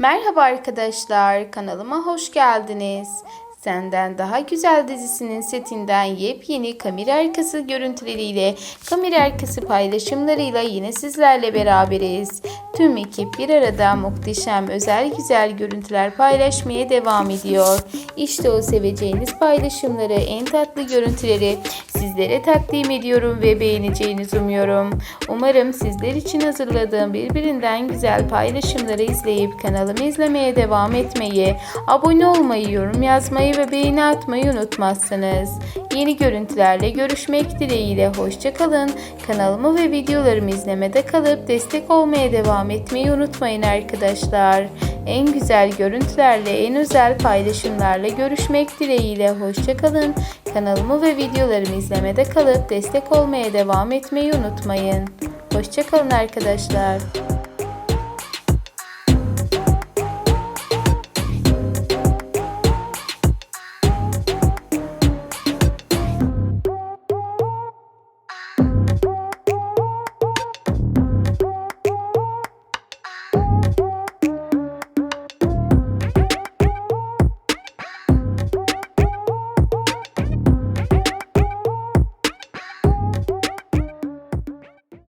Merhaba arkadaşlar, kanalıma hoş geldiniz. Senden Daha Güzel dizisinin setinden yepyeni kamera arkası görüntüleriyle, kamera arkası paylaşımlarıyla yine sizlerle beraberiz. Tüm ekip bir arada muhteşem, özel, güzel görüntüler paylaşmaya devam ediyor. İşte o seveceğiniz paylaşımları, en tatlı görüntüleri sizlere takdim ediyorum ve beğeneceğinizi umuyorum. Umarım sizler için hazırladığım birbirinden güzel paylaşımları izleyip kanalımı izlemeye devam etmeyi, abone olmayı, yorum yazmayı ve beğeni atmayı unutmazsınız. Yeni görüntülerle görüşmek dileğiyle hoşçakalın. Kanalımı ve videolarımı izlemede kalıp destek olmaya devam etmeyi unutmayın arkadaşlar. En güzel görüntülerle, en özel paylaşımlarla görüşmek dileğiyle hoşçakalın. Kanalımı ve videolarımı izlemede kalıp destek olmaya devam etmeyi unutmayın. Hoşçakalın arkadaşlar.